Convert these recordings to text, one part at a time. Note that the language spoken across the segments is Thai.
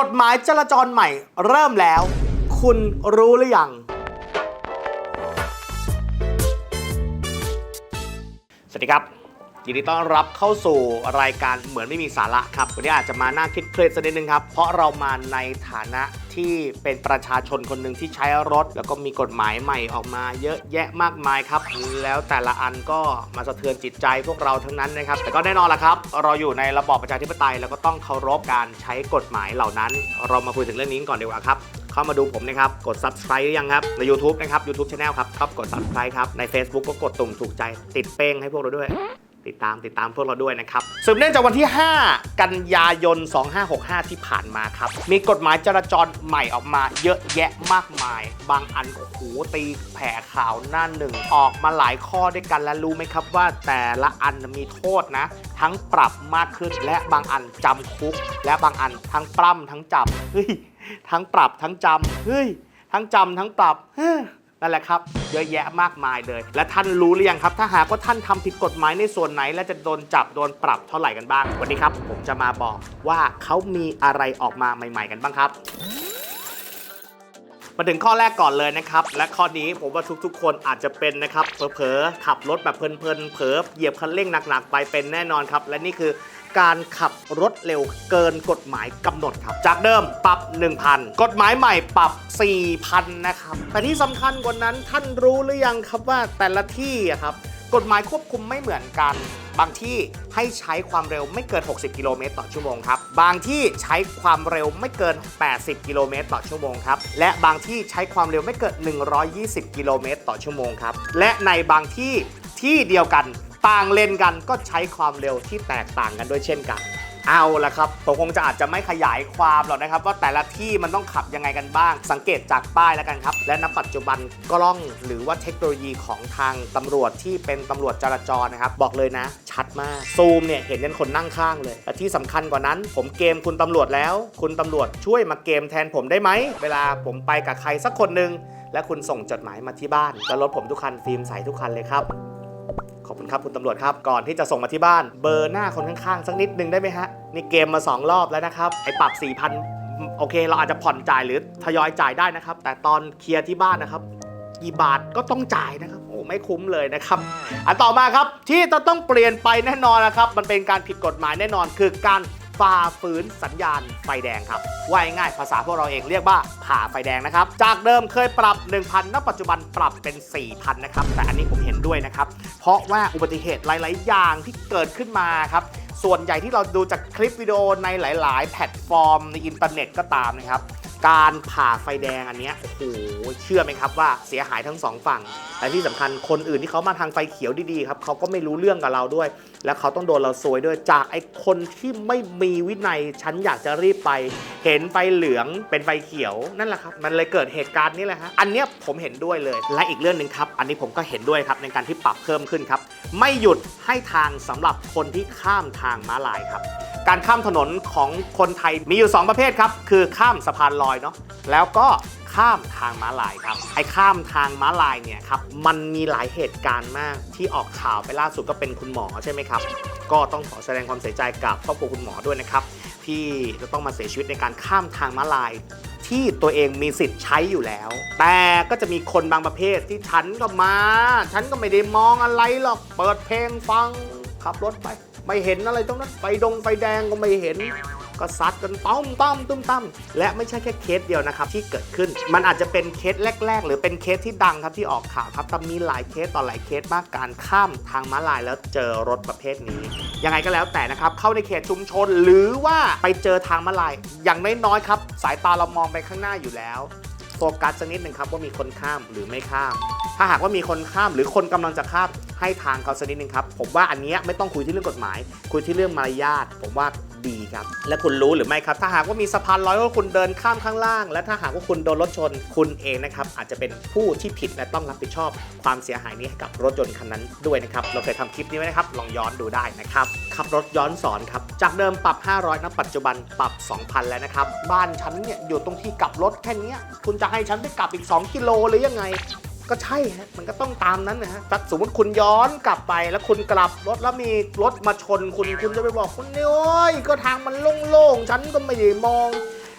กฎหมายจราจรใหม่เริ่มแล้ว คุณรู้หรือยัง สวัสดีครับ ยินดีต้อนรับเข้าสู่รายการเหมือนไม่มีสาระครับ วันนี้อาจจะมานั่งคิดเครียดสักนิดนึงครับ เพราะเรามาในฐานะที่เป็นประชาชนคนหนึ่งที่ใช้รถ แล้วก็มีกฎหมายใหม่ออกมาเยอะแยะมากมายครับ แล้วแต่ละอันก็มาสะเทือนจิตใจพวกเราทั้งนั้นนะครับ แต่ก็แน่นอนละครับ เราอยู่ในระบอบประชาธิปไตย แล้วก็ต้องเคารพการใช้กฎหมายเหล่านั้น เรามาคุยถึงเรื่องนี้ก่อนดีกว่าครับเข้ามาดูผมนะครับ กด subscribe หรือยังครับ ใน YouTube นะครับ YouTube Channel ครับครับกด subscribe ครับ ใน Facebook ก็กดตุ่มถูกใจ ติดเป้งให้พวกเราด้วย ติดตามติดตามพวกเราด้วยนะครับสืบเนื่องจากวันที่ 5 กันยายน 2565 ที่ผ่านมาครับ มีกฎหมายจราจรใหม่ออกมาเยอะแยะมากมาย บางอันโอ้โหตีแผ่ข่าวหน้าหนึ่ง ออกมาหลายข้อด้วยกันและรู้ไหมครับว่าแต่ละอันมีโทษนะ ทั้งปรับมากขึ้นและบางอันจำคุก และบางอันทั้งปล้ำทั้งจับเฮ้ยทั้งปรับทั้งจำเฮ้ยทั้งจำทั้งปรับเฮ้ย นั่นแหละครับ เยอะแยะมากมายเลย และท่านรู้หรือยังครับ ถ้าหากว่าท่านทำผิดกฎหมายในส่วนไหน และจะโดนจับโดนปรับเท่าไหร่กันบ้าง วันนี้ครับ ผมจะมาบอกว่าเขามีอะไรออกมาใหม่ ๆ กันบ้างครับมาถึงข้อแรกก่อนเลยนะครับ และข้อนี้ผมว่าทุกๆ คนอาจจะเป็นนะครับเผลอๆขับรถแบบเพลินๆเผลอเหยียบคันเร่งหนักๆ ไปเป็นแน่นอนครับ และนี่คือ การขับรถเร็วเกินกฎหมายกำหนดครับ จากเดิมปรับ 1,000 กฎหมายใหม่ปรับ 4,000 นะครับ แต่ที่สำคัญกว่านั้นท่านรู้หรือยังครับว่าแต่ละที่อะครับกฎหมายควบคุมไม่เหมือนกัน บางที่ให้ใช้ความเร็วไม่เกิน 60 กิโลเมตรต่อชั่วโมงครับ บางที่ใช้ความเร็วไม่เกิน 80 กิโลเมตรต่อชั่วโมงครับ และบางที่ใช้ความเร็วไม่เกิน 120 กิโลเมตรต่อชั่วโมงครับ และในบางที่ที่เดียวกัน ต่างเลนกันก็ใช้ความเร็วที่แตกต่างกันด้วยเช่นกัน เอาละครับ ผมคงจะอาจจะไม่ขยายความหรอกนะครับ ว่าแต่ละที่มันต้องขับยังไงกันบ้าง สังเกตจากป้ายแล้วกันครับ และณปัจจุบันกล้องหรือว่าเทคโนโลยีของทางตำรวจที่เป็นตำรวจจราจรนะครับ บอกเลยนะ ชัดมาก ซูมเนี่ยเห็นยันคนนั่งข้างเลยและที่สำคัญกว่านั้น ผมเกมคุณตำรวจแล้ว คุณตำรวจช่วยมาเกมแทนผมได้ไหมเวลาผมไปกับใครสักคนหนึ่งและคุณส่งจดหมายมาที่บ้านแล้วรถผมทุกคันฟิล์มใสทุกคันเลยครับ อบคุณครับคุณตำรวจครับ ก่อนที่จะส่งมาที่บ้าน เบอร์หน้าคนข้างๆ สักนิดนึงได้ไหมฮะ นี่เกมมา 2 รอบแล้วนะครับ ไอ้ปรับ 4,000 โอเค เราอาจจะผ่อนจ่ายหรือทยอยจ่ายได้นะครับ แต่ตอนเคลียร์ที่บ้านนะครับกี่บาทก็ต้องจ่ายนะครับโอ้ไม่คุ้มเลยนะครับ อันต่อมาครับที่จะต้องเปลี่ยนไปแน่นอนนะครับ มันเป็นการผิดกฎหมายแน่นอนคือการ ฝ่าฝืนสัญญาณไฟแดงครับว่าง่ายภาษาพวกเราเองเรียกว่าผ่าไฟแดงนะครับ จากเดิมเคยปรับ 1,000ณปัจจุบันปรับเป็น 4,000 นะครับ แต่อันนี้ผมเห็นด้วยนะครับ เพราะว่าอุบัติเหตุหลาย ๆ อย่างที่เกิดขึ้นมาครับส่วนใหญ่ที่เราดูจากคลิปวิดีโอในหลาย ๆ แพลตฟอร์มในอินเทอร์เน็ตก็ตามนะครับ การผ่าไฟแดงอันเนี้ยโอ้โหเชื่อไหมครับว่าเสียหายทั้งสองฝั่งและที่สำคัญคนอื่นที่เขามาทางไฟเขียวดีๆครับเขาก็ไม่รู้เรื่องกับเราด้วย แล้วเขาต้องโดนเราซวยด้วยจากไอ้คนที่ไม่มีวินัยฉันอยากจะรีบไป เห็นไฟเหลืองเป็นไฟเขียวนั่นแหละครับมันเลยเกิดเหตุการณ์นี้แหละฮะอันเนี้ยผมเห็นด้วยเลย และอีกเรื่องหนึ่งครับ อันนี้ผมก็เห็นด้วยครับในการที่ปรับเพิ่มขึ้นครับ ไม่หยุดให้ทางสำหรับคนที่ข้ามทางม้าลายครับ การข้ามถนนของคนไทยมีอยู่ 2 ประเภทครับ คือข้ามสะพานลอยเนาะแล้วก็ข้ามทางม้าลายครับ ไอ้ข้ามทางม้าลายเนี่ยครับ มันมีหลายเหตุการณ์มากที่ออกข่าวไปล่าสุดก็เป็นคุณหมอใช่ไหมครับ ก็ต้องขอแสดงความเสียใจกับครอบครัวคุณหมอด้วยนะครับ ที่จะต้องมาเสียชีวิตในการข้ามทางม้าลาย ที่ตัวเองมีสิทธิ์ใช้อยู่แล้ว แต่ก็จะมีคนบางประเภทที่ฉันก็มา ฉันก็ไม่ได้มองอะไรหรอก เปิดเพลงฟังขับรถไป ไม่เห็นอะไรตรงนั้นไฟดงไฟแดงก็ไม่เห็นก็ซัดกันต้อมต้อมตุ้มตั้มและไม่ใช่แค่เคสเดียวนะครับที่เกิดขึ้น มันอาจจะเป็นเคสแรก ๆ หรือเป็นเคสที่ดังครับที่ออกข่าวครับแต่มีหลายเคสต่อหลายเคสมากการข้ามทางม้าลายแล้วเจอรถประเภทนี้ ยังไงก็แล้วแต่นะครับเข้าในเขตชุมชนหรือว่าไปเจอทางม้าลาย อย่างน้อยๆครับ สายตาเรามองไปข้างหน้าอยู่แล้ว โฟกัสสักนิดหนึ่งครับว่ามีคนข้ามหรือไม่ข้าม ถ้าหากว่ามีคนข้ามหรือคนกำลังจะข้ามให้ทางเขาสักนิดหนึ่งครับ ผมว่าอันนี้ไม่ต้องคุยที่เรื่องกฎหมาย คุยที่เรื่องมารยาทผมว่าดีครับ และคุณรู้หรือไม่ครับ ถ้าหากว่ามีสะพานลอยว่าคุณเดินข้ามข้างล่าง และถ้าหากว่าคุณโดนรถชน คุณเองนะครับอาจจะเป็นผู้ที่ผิดและต้องรับผิดชอบ ความเสียหายนี้ให้กับรถยนต์คันนั้นด้วยนะครับ เราเคยทำคลิปนี้ไว้นะครับ ลองย้อนดูได้นะครับ ขับรถย้อนสอนครับ จากเดิมปรับ 500ณปัจจุบันปรับ 2,000 แล้วนะครับ บ้านฉันเนี่ยอยู่ตรงที่กลับรถแค่นี้คุณจะให้ฉันไปกลับอีก 2 กิโลหรือยังไง ก็ใช่ฮะมันก็ต้องตามนั้นนะฮะถ้าสมมติคุณย้อนกลับไปแล้วคุณกลับรถแล้วมีรถมาชนคุณคุณจะไปบอกคุณเนี่ยโอ้ยก็ทางมันโล่งๆฉันก็ไม่ได้มอง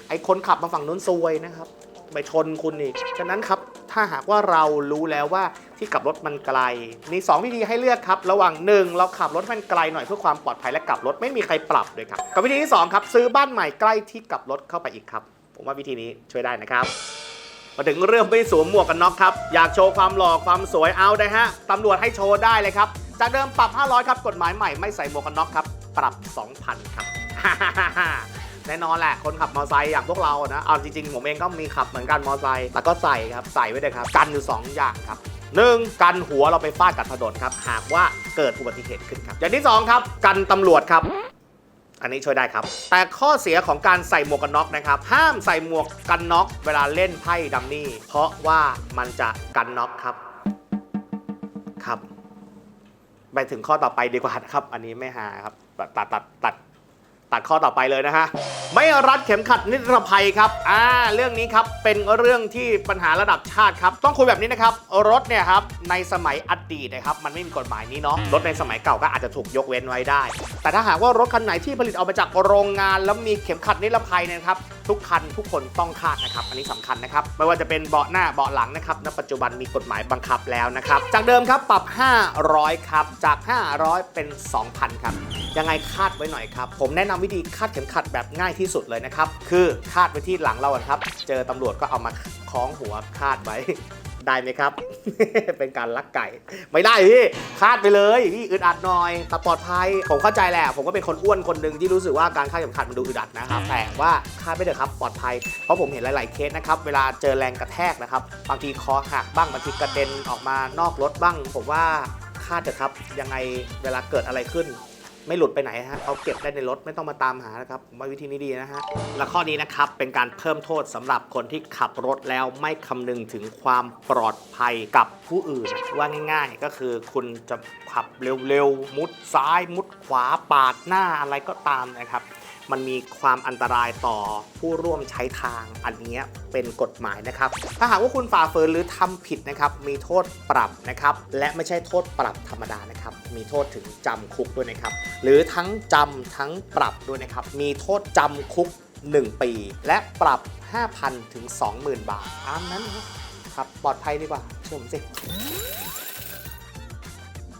ไอ้คนขับมาฝั่งนู้นซวยนะครับไปชนคุณอีกฉะนั้นครับถ้าหากว่าเรารู้แล้วว่าที่กลับรถมันไกล มี 2 วิธีให้เลือกครับ ระหว่าง 1 เราขับรถให้มันไกลหน่อยเพื่อความปลอดภัยและกลับรถไม่มีใครปรับเลยครับกับวิธีที่2ครับซื้อบ้านใหม่ใกล้ที่กลับรถเข้าไปอีกครับ ผมว่าวิธีนี้ช่วยได้นะครับ มาถึงเรื่องไม่สวมหมวกกันน็อกครับ อยากโชว์ความหล่อความสวยเอาได้ฮะตำรวจให้โชว์ได้เลยครับ จากเดิมปรับ 500 ครับ กฎหมายใหม่ไม่ใส่หมวกกันน็อกครับ ปรับ 2,000 ครับแน่นอนแหละ คนขับมอเตอร์ไซค์อย่างพวกเรานะ เอาจริงๆ ผมเองก็มีขับเหมือนกันมอเตอร์ไซค์แต่ก็ใส่ครับ ใส่ไว้เลยครับ กันอยู่ 2 อย่างครับ 1. กันหัวเราไปฟาดกับถนนครับ หากว่าเกิดอุบัติเหตุขึ้นครับ อย่างที่ 2 ครับ กันตำรวจครับ อันนี้ช่วยได้ครับ แต่ข้อเสียของการใส่หมวกกันน็อกนะครับ ห้ามใส่หมวกกันน็อกเวลาเล่นไพ่ดัมมี่เพราะว่ามันจะกันน็อกครับ ครับ ไปถึงข้อต่อไปดีกว่านะครับ อันนี้ไม่หาครับ ตัดตัดตัด ตัดข้อต่อไปเลยนะฮะ ไม่รัดเข็มขัดนิรภัยครับ อ่า เรื่องนี้ครับเป็นเรื่องที่ปัญหาระดับชาติครับ ต้องคุยแบบนี้นะครับ รถเนี่ยครับในสมัยอดีตนะครับ มันไม่มีกฎหมายนี้เนาะ รถในสมัยเก่าก็อาจจะถูกยกเว้นไว้ได้ แต่ถ้าหากว่ารถคันไหนที่ผลิตออกมาจากโรงงาน แล้วมีเข็มขัดนิรภัยเนี่ยนะครับทุกคันทุกคนต้องคาดนะครับ อันนี้สำคัญนะครับ ไม่ว่าจะเป็นเบาะหน้าเบาะหลังนะครับณปัจจุบันมีกฎหมายบังคับแล้วนะครับ จากเดิมครับปรับ 500 ครับ จาก 500 เป็น 2,000 ครับ ยังไงคาดไว้หน่อยครับ ผมแนะนำวิธีคาดเข็มขัดแบบง่ายที่สุดเลยนะครับ คือคาดไว้ที่หลังเราครับ เจอตำรวจก็เอามาคล้องหัวคาดไว้ ได้ไหมครับ เป็นการลักไก่ ไม่ได้พี่คาดไปเลยพี่อึดอัดหน่อยแต่ปลอดภัย ผมเข้าใจแหละ ผมก็เป็นคนอ้วนคนหนึ่งที่รู้สึกว่าการคาดเข็มขัดมันดูอึดอัดนะครับ แต่ว่าคาดไปเถอะครับปลอดภัย เพราะผมเห็นหลาย ๆ เคสนะครับ เวลาเจอแรงกระแทกนะครับ บางทีคอหักบ้าง บางทีกระเด็นออกมานอกรถบ้าง ผมว่าคาดเถอะครับ ยังไงเวลาเกิดอะไรขึ้น ไม่หลุดไปไหนฮะเขาเก็บได้ในรถไม่ต้องมาตามหานะครับผมว่าวิธีนี้ดีนะฮะและข้อนี้นะครับเป็นการเพิ่มโทษสำหรับคนที่ขับรถแล้วไม่คำนึงถึงความปลอดภัยกับผู้อื่น ว่าง่าย ๆ ก็คือคุณจะขับเร็วๆ มุดซ้าย มุดขวาปาดหน้าอะไรก็ตามนะครับมันมีความอันตรายต่อผู้ร่วมใช้ทางอันนี้เป็นกฎหมายนะครับ ถ้าหากว่าคุณฝ่าฝืนหรือทำผิดนะครับ มีโทษปรับนะครับ และไม่ใช่โทษปรับธรรมดานะครับ มีโทษถึงจำคุกด้วยนะครับ หรือทั้งจำทั้งปรับด้วยนะครับ มีโทษจำคุก 1 ปี และปรับ 5,000 ถึง 20,000 บาทตามนั้นนะครับปลอดภัยดีกว่าเชื่อผมสิ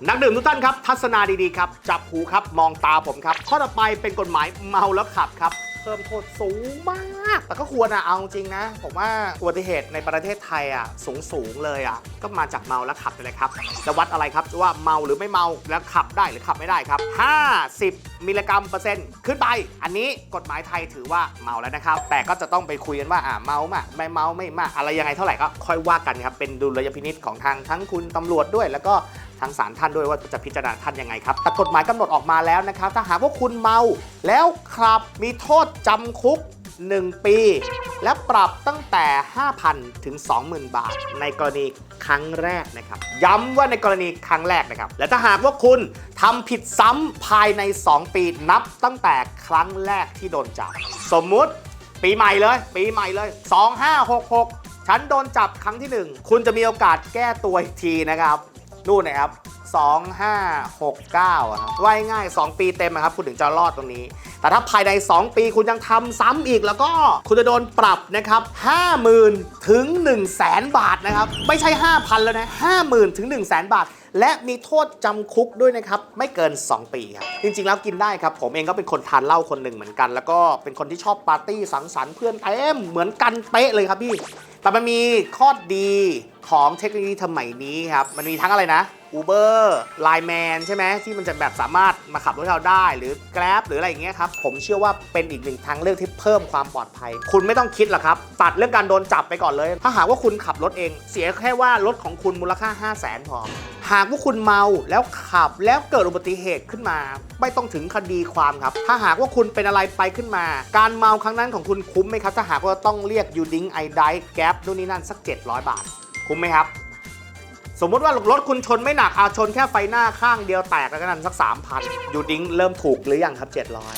นักดื่มทุกท่านครับ ทัศนาดีๆครับ จับหูครับ มองตาผมครับ ข้อต่อไปเป็นกฎหมายเมาแล้วขับครับ เพิ่มโทษสูงมาก แต่ก็ควรอะเอาจริงนะ ผมว่าอุบัติเหตุในประเทศไทยอะสูงสูงเลยอะก็มาจากเมาแล้วขับนี่แหละครับจะวัดอะไรครับว่าเมาหรือไม่เมาแล้วขับได้หรือขับไม่ได้ครับ 50 มิลลิกรัมเปอร์เซ็นต์ขึ้นไป อันนี้กฎหมายไทยถือว่าเมาแล้วนะครับ แต่ก็จะต้องไปคุยกันว่าอ่าเมามากไม่เมาไม่มากอะไรยังไงเท่าไหร่ก็ค่อยว่ากันครับเป็นดุลยพินิษของทางทั้งคุณตำรวจด้วย แล้วก็ ทางศาลท่านด้วยว่าจะพิจารณาท่านยังไงครับแต่กฎหมายกำหนดออกมาแล้วนะครับ ถ้าหากว่าคุณเมาแล้วขับมีโทษจำคุก 1 ปี และปรับตั้งแต่ 5,000 ถึง 20,000 บาท ในกรณีครั้งแรกนะครับ ย้ำว่าในกรณีครั้งแรกนะครับ และถ้าหากว่าคุณทำผิดซ้ำภายใน 2 ปีนับตั้งแต่ครั้งแรกที่โดนจับ สมมุติปีใหม่เลย ปีใหม่เลย 2566 ฉันโดนจับครั้งที่ 1 คุณจะมีโอกาสแก้ตัวอีกทีนะครับ นู่นนะครับ 2569อะครับว่ายง่าย 2 ปีเต็มอะครับ คุณถึงจะรอดตรงนี้ แต่ถ้าภายใน 2 ปีคุณยังทำซ้ำอีกแล้วก็คุณจะโดนปรับนะครับ 50,000 ถึง 1 0 0 0 0แสนบาทนะครับ ไม่ใช่ 5,000 แล้วนะ 50,000 ถึง 1 0 0 0 0แสนบาท และมีโทษจำคุกด้วยนะครับ ไม่เกิน 2 ปีครับ จริงๆ แล้วกินได้ครับ ผมเองก็เป็นคนทานเหล้าคนหนึ่งเหมือนกัน แล้วก็เป็นคนที่ชอบปาร์ตี้สังสรรค์เพื่อนเต็มเหมือนกันเป๊ะเลยครับพี่ แต่มันมีข้อดีของเทคโนโลยีสมัยนี้ครับ มันมีทั้งอะไรนะ Uber Line Man ใช่ไหมที่มันจะแบบสามารถมาขับรถเราได้หรือ Grab หรืออะไรอย่างเงี้ยครับ ผมเชื่อว่าเป็นอีกหนึ่งทางเลือกที่เพิ่มความปลอดภัย คุณไม่ต้องคิดหรอกครับ ตัดเรื่องการโดนจับไปก่อนเลย ถ้าหากว่าคุณขับรถเอง เสียแค่ว่ารถของคุณมูลค่า 5 0 0 0 0นพอหากว่าคุณเมาแล้วขับแล้วเกิดอุบัติเหตุขึ้นมา ไม่ต้องถึงคดีความครับ ถ้าหากว่าคุณเป็นอะไรไปขึ้นมา การเมาครั้งนั้นของคุณคุ้มไหมครับถ้าหากว่าต้องเรียกยูดิงไอไดแก๊ปนู่นนี่นั่นสัก 700 บาท คุ้มไหมครับ สมมุติว่ารถคุณชนไม่หนักอาชนแค่ไฟหน้าข้างเดียวแตกแล้วก็นั้นสัก 3,000ยูดิ้งเริ่มถูกหรือยังครับ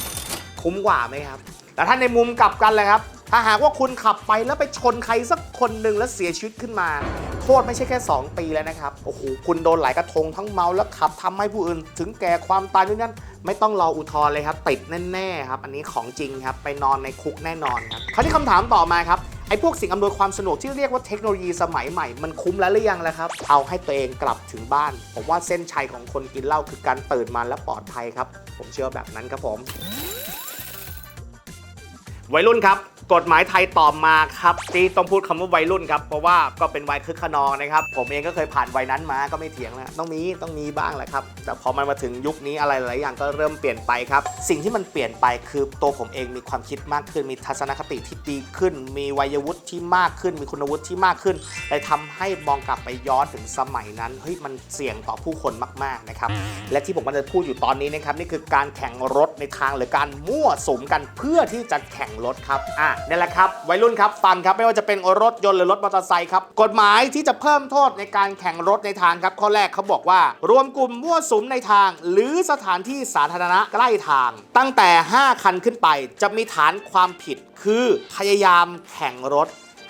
700 คุ้มกว่าไหมครับ แต่ถ้าในมุมกลับกันเลยครับ ถ้าหากว่าคุณขับไปแล้วไปชนใครสักคนหนึ่งแล้วเสียชีวิตขึ้นมา โทษไม่ใช่แค่ 2 ปีแล้วนะครับ โอ้โห คุณโดนหลายกระทงทั้งเมาแล้วขับทำให้ผู้อื่น ถึงแก่ความตายด้วยนั้นไม่ต้องรออุทธรณ์เลยครับติดแน่ๆครับอันนี้ของจริงครับไปนอนในคุกแน่นอนครับคราวนี้คำถามต่อมาครับ ไอ้พวกสิ่งอำนวยความสะดวกที่เรียกว่าเทคโนโลยีสมัยใหม่มันคุ้มแล้วหรือยังล่ะครับ เอาให้ตัวเองกลับถึงบ้าน ผมว่าเส้นชัยของคนกินเหล้าคือการตื่นมาและปลอดภัยครับ ผมเชื่อแบบนั้นครับผม วัยรุ่นครับ กฎหมายไทยตอบมาครับที่ต้องพูดคำว่าวัยรุ่นครับ เพราะว่าก็เป็นวัยคึกขนองนะครับ ผมเองก็เคยผ่านวัยนั้นมาก็ไม่เถียงนะต้องมีต้องมีบ้างแหละครับ แต่พอมันมาถึงยุคนี้อะไรหลายอย่างก็เริ่มเปลี่ยนไปครับ สิ่งที่มันเปลี่ยนไปคือตัวผมเองมีความคิดมากขึ้น มีทัศนคติที่ดีขึ้น มีวัยวุฒิที่มากขึ้น มีคุณวุฒิที่มากขึ้นเลยทำให้มองกลับไปย้อนถึงสมัยนั้นเฮ้ยมันเสี่ยงต่อผู้คนมากๆนะครับ และที่ผมกำลังจะพูดอยู่ตอนนี้นะครับนี่คือการแข่งรถในทางหรือการมั่วสุมกันเพื่อที่จะแข่งรถครับอะนี่แหละครับวัยรุ่นครับฟังครับไม่ว่าจะเป็นรถยนต์หรือรถมอเตอร์ไซค์ครับกฎหมายที่จะเพิ่มโทษในการแข่งรถในทางครับข้อแรกเขาบอกว่า รวมกลุ่มมั่วสุมในทาง หรือสถานที่สาธารณะใกล้ทาง ตั้งแต่ 5 คันขึ้นไป จะมีฐานความผิดคือพยายามแข่งรถ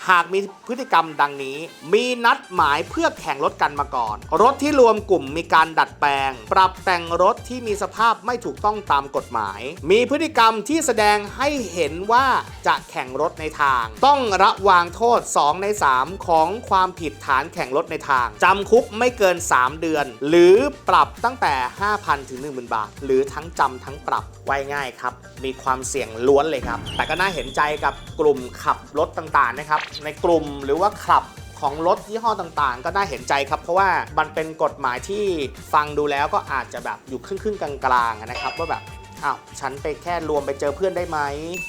หากมีพฤติกรรมดังนี้ มีนัดหมายเพื่อแข่งรถกันมาก่อน รถที่รวมกลุ่มมีการดัดแปลง ปรับแต่งรถที่มีสภาพไม่ถูกต้องตามกฎหมาย มีพฤติกรรมที่แสดงให้เห็นว่าจะแข่งรถในทาง ต้องระวางโทษ 2 ใน 3 ของความผิดฐานแข่งรถในทาง จำคุกไม่เกิน 3 เดือน หรือปรับตั้งแต่ 5,000 ถึง 10,000 บาท หรือทั้งจำทั้งปรับไว้ง่ายครับ มีความเสี่ยงล้วนเลยครับ แต่ก็น่าเห็นใจกับกลุ่มขับรถต่างๆนะครับในกลุ่มหรือว่าขับของรถยี่ห้อต่างๆ ก็น่าเห็นใจครับ เพราะว่ามันเป็นกฎหมายที่ฟังดูแล้วก็อาจจะแบบอยู่ครึ่งๆกลางๆนะครับว่าแบบอ้าวฉันไปแค่รวมไปเจอเพื่อนได้ไหม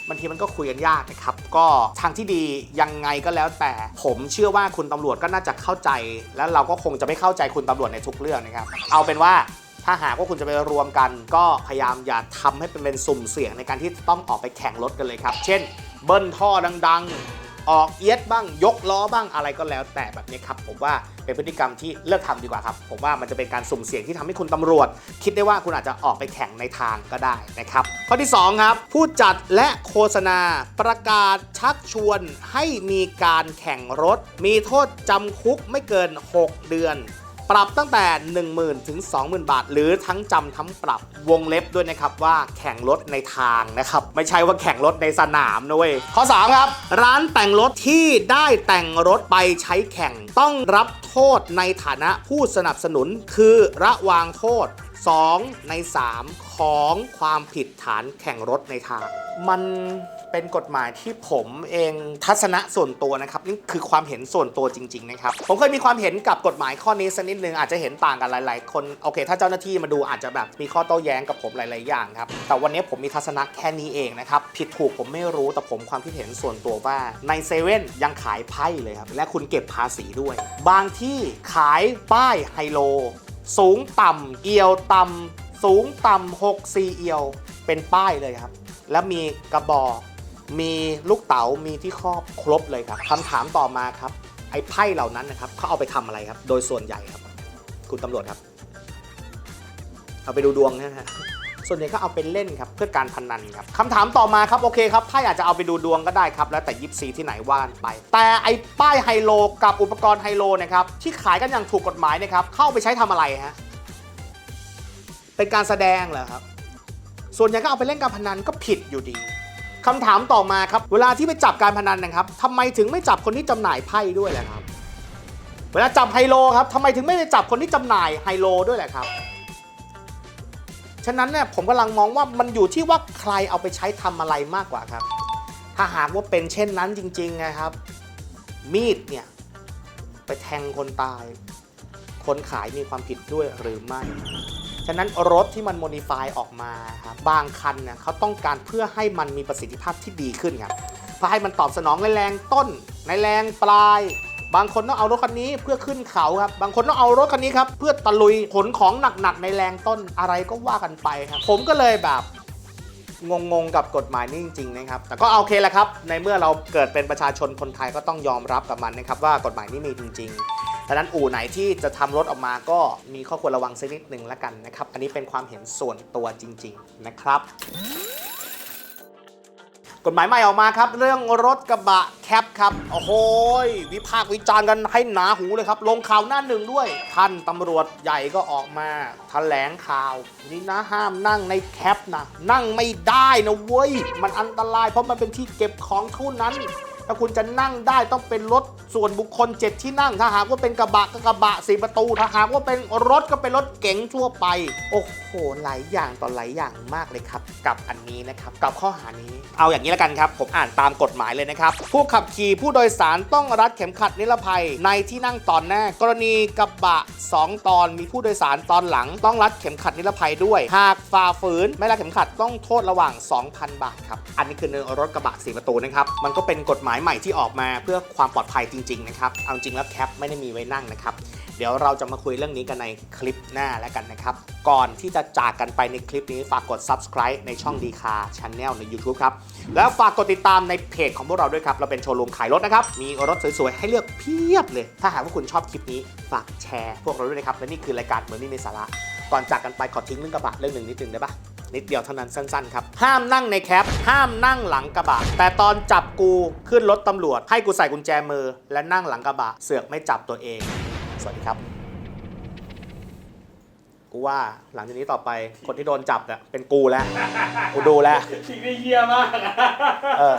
บางทีมันก็คุยกันยากนะครับ ก็ทางที่ดียังไงก็แล้วแต่ผมเชื่อว่าคุณตำรวจก็น่าจะเข้าใจ แล้วเราก็คงจะไม่เข้าใจคุณตำรวจในทุกเรื่องนะครับ เอาเป็นว่าถ้าหากว่าคุณจะไปรวมกัน ก็พยายามอย่าทำให้เป็นเป็นสุ่มเสี่ยงในการที่ต้องออกไปแข่งรถกันเลยครับ เช่น เบิ้ลท่อดัง ๆ ออกเอียดบ้างยกล้อบ้างอะไรก็แล้ว แต่แบบนี้ครับผมว่าเป็นพฤติกรรมที่เลิกทำดีกว่าครับ ผมว่ามันจะเป็นการสุ่มเสี่ยงที่ทำให้คุณตำรวจ คิดได้ว่าคุณอาจจะออกไปแข่งในทางก็ได้นะครับ ข้อที่ 2 ครับ ผู้จัดและโฆษณาประกาศชักชวนให้มีการแข่งรถ มีโทษจำคุกไม่เกิน 6 เดือน ปรับตั้งแต่ 10,000 ถึง 20,000 บาท หรือทั้งจำทั้งปรับวงเล็บด้วยนะครับว่าแข่งรถในทางนะครับ ไม่ใช่ว่าแข่งรถในสนามนะเว้ยข้อ 3 ครับ ร้านแต่งรถที่ได้แต่งรถไปใช้แข่งต้องรับโทษในฐานะผู้สนับสนุนคือระวางโทษ 2 ใน 3 ของความผิดฐานแข่งรถในทาง มัน เป็นกฎหมายที่ผมเองทัศนะส่วนตัวนะครับนี่คือความเห็นส่วนตัวจริงๆนะครับผมเคยมีความเห็นกับกฎหมายข้อนี้สักนิดนึงอาจจะเห็นต่างกันหลาย ๆ คนโอเค ถ้าเจ้าหน้าที่มาดูอาจจะแบบมีข้อโต้แย้งกับผมหลาย ๆ อย่างครับแต่วันนี้ผมมีทัศนะแค่นี้เองนะครับผิดถูกผมไม่รู้แต่ผมความคิดเห็นส่วนตัวว่าในเซเว่นยังขายไพ่เลยครับและคุณเก็บภาษีด้วย บางที่ขายป้ายไฮโล สูงต่ำเอียวต่ำสูงต่ำ6 4เอียวเป็นป้ายเลยครับ แล้วมีกระบอก มีลูกเต๋ามีที่ครอบครบเลยครับคำถามต่อมาครับ ไอ้ไพ่เหล่านั้นนะครับเขาเอาไปทำอะไรครับ โดยส่วนใหญ่ครับ คุณตำรวจครับ เอาไปดูดวงนะฮะส่วนใหญ่ก็เอาไปเล่นครับเพื่อการพนันครับคำถามต่อมาครับโอเคครับไพ่อาจจะเอาไปดูดวงก็ได้ครับ แล้วแต่ยิปซีที่ไหนว่านไป แต่ไอ้ป้ายไฮโลกับอุปกรณ์ไฮโลนะครับที่ขายกันอย่างถูกกฎหมายนะครับเข้าไปใช้ทำอะไรฮะเป็นการแสดงเหรอครับ ส่วนใหญ่ก็เอาไปเล่นการพนันก็ผิดอยู่ดี คำถามต่อมาครับ เวลาที่ไปจับการพนันนะครับทำไมถึงไม่จับคนที่จำหน่ายไพ่ด้วยล่ะครับ เวลาจับไฮโลครับทำไมถึงไม่ไปจับคนที่จำหน่ายไฮโลด้วยแหละครับ ฉะนั้นเนี่ยผมกำลังมองว่ามันอยู่ที่ว่าใครเอาไปใช้ทำอะไรมากกว่าครับ ถ้าหากว่าเป็นเช่นนั้นจริงๆนะครับ มีดเนี่ยไปแทงคนตาย คนขายมีความผิดด้วยหรือไม่ ฉะนั้นรถที่มันโมดิฟายออกมาครับบางคันเนี่ยเขาต้องการเพื่อให้มันมีประสิทธิภาพที่ดีขึ้นครับเพื่อให้มันตอบสนองในแรงต้น ในแรงปลาย บางคนต้องเอารถคันนี้เพื่อขึ้นเขาครับ บางคนต้องเอารถคันนี้ครับเพื่อตะลุยขนของหนักๆในแรงต้นอะไรก็ว่ากันไปครับ ผมก็เลยแบบงงๆกับกฎหมายนี่จริงๆนะครับ แต่ก็โอเคแหละครับ ในเมื่อเราเกิดเป็นประชาชนคนไทยก็ต้องยอมรับกับมันนะครับว่ากฎหมายนี้มีจริง ๆ ดังนั้นอู่ไหนที่จะทำรถออกมาก็มีข้อควรระวังสักนิดหนึ่งละกันนะครับ อันนี้เป็นความเห็นส่วนตัวจริง ๆ นะครับกฎหมายใหม่ออกมาครับ เรื่องรถกระบะแคปครับ โอ้โหวิพากษ์วิจารณ์กันให้หนาหูเลยครับ ลงข่าวหน้าหนึ่งด้วย ท่านตำรวจใหญ่ก็ออกมาแถลงข่าว นี่นะห้ามนั่งในแคปนะ นั่งไม่ได้นะเว้ย มันอันตรายเพราะมันเป็นที่เก็บของเท่านั้น ถ้าคุณจะนั่งได้ต้องเป็นรถส่วนบุคคล 7 ที่นั่ง ถ้าหากว่าเป็นกระบะก็กระบะสีประตู ถ้าหากว่าเป็นรถก็เป็นรถเก๋งทั่วไป โอ้โห หลายอย่างต่อหลายอย่างมากเลยครับ กับอันนี้นะครับ กับข้อหานี้ เอาอย่างนี้แล้วกันครับ ผมอ่านตามกฎหมายเลยนะครับ ผู้ขับขี่ผู้โดยสารต้องรัดเข็มขัดนิรภัยในที่นั่งตอนหน้า กรณีกระบะ 2 ตอนมีผู้โดยสารตอนหลัง ต้องรัดเข็มขัดนิรภัยด้วย หากฝ่าฝืนไม่รัดเข็มขัดต้องโทษระหว่าง 2,000 บาทครับ อันนี้คือในรถกระบะสีประตูนะครับ มันก็เป็นกฎหมายใหม่ที่ออกมาเพื่อความปลอดภัยจริงๆนะครับ เอาจริงแล้วแคปไม่ได้มีไว้นั่งนะครับ เดี๋ยวเราจะมาคุยเรื่องนี้กันในคลิปหน้าแล้วกันนะครับ ก่อนที่จะจากกันไปในคลิปนี้ฝากกด subscribe ในช่องดีคาช n แนลใน YouTube ครับ แล้วฝากกดติดตามในเพจของพวกเราด้วยครับ เราเป็นโชว์รูมขายรถนะครับ มีรถสวยๆ ให้เลือกเพียบเลย ถ้าหากว่าคุณชอบคลิปนี้ฝากแชร์พวกเราด้วยนะครับ และนี่คือรายการเหมือนนี่มีสาระ ก่อนจากกันไปขอทิ้งเรื่องกระบะเรื่องหนึ่งนิดนึงได้ปะ นิดเดียวเท่านั้นสั้นๆครับ ห้ามนั่งในแคป ห้ามนั่งหลังกระบะ แต่ตอนจับกูขึ้นรถตำรวจ ให้กูใส่กุญแจมือ และนั่งหลังกระบะ เสือกไม่จับตัวเอง สวัสดีครับ กูว่าหลังจากนี้ต่อไปคนที่โดนจับเนี่ยเป็นกูแล้ว กูดูแล้วสิ่งที่เยี่ยมาก เออ